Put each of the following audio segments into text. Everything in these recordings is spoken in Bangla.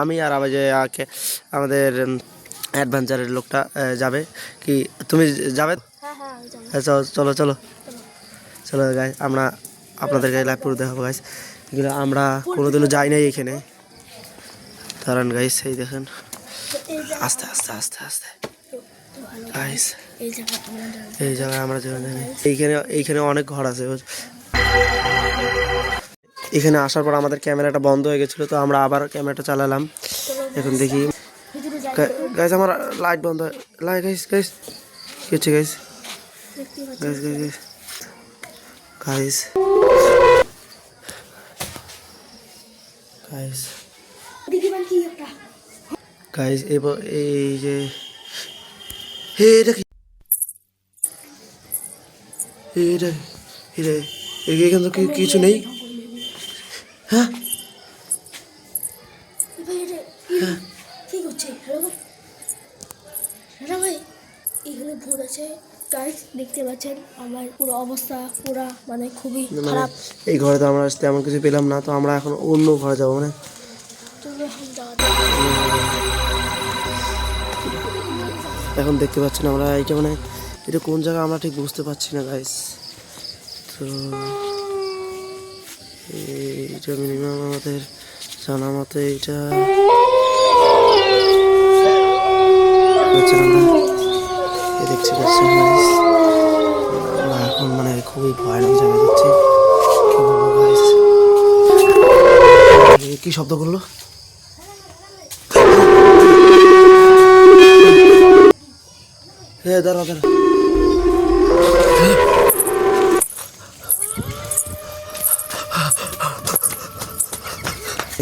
আমি আর আবার যে আমাদের অ্যাডভেঞ্চারের লোকটা যাবে। কি তুমি যাবে? আমি হ্যাঁ, চলো চলো চলো। গাই আমরা আপনাদেরকে লাইভ করে দেখাবো গাইস এগুলো আমরা কোনোদিনও যাই নাই এখানে। দাঁড়ান গাইস এই দেখেন। আস্তে আস্তে আস্তে আস্তে। গাইস এই জায়গায় আমরা যেখানে এইখানে এইখানে অনেক ঘর আছে। এখানে আসার পর আমাদের ক্যামেরাটা বন্ধ হয়ে গেছিল, তো আমরা আবার ক্যামেরাটা চালালাম। চলো এখন দেখি। গাইস আমার লাইট বন্ধ লাইট হচ্ছে এবার এই যে হে এখানে তো কিছু নেই। হ্যাঁ? হ্যাঁ। কি করছে? হ্যালো ভাই। হ্যালো ভাই। এখানে ভূত আছে। গাইস দেখতে পাচ্ছেন আমার পুরো অবস্থা পুরা মানে খুবই মানে খারাপ। এই ঘরে তো আমরা তেমন কিছু পেলাম না তো আমরা এখন অন্য ঘরে যাব মানে। এখন দেখতে পাচ্ছেন আমরা এটা মানে এটা কোন জায়গা আমরা ঠিক বুঝতে পারছি না গাইস তো এইটা মিনিমাম আমাদের জানা মতে এটা পাচ্ছেন আমরা এই দেখছি এখন মানে খুবই ভয়ানক জায়গায় যাচ্ছি কি শব্দ করল? হ্যাঁ দাঁড়া দাঁড়া।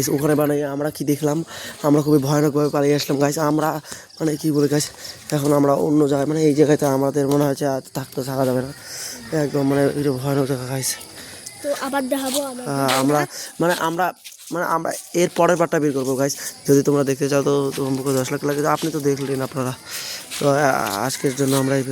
Guys, ওখানে মানে আমরা কি দেখলাম? আমরা খুবই ভয়ানকভাবে পালিয়ে আসলাম। গাইস আমরা মানে কি বলে গাইস এখন আমরা অন্য জায়গায় মানে এই জায়গাতে আমাদের মনে হচ্ছে আর থাকতে থাকা যাবে না। একদম মানে এটা ভয়ানক জায়গা গাইস তো আবার দেখাবো আমার। আমরা মানে আমরা মানে আমরা এর পরের পার্টটা বের করব গাইস যদি তোমরা দেখতে চাও তো তোমাকে দশ লাখ লাগে আপনি তো দেখলেন আপনারা। তো আজকের জন্য আমরা এই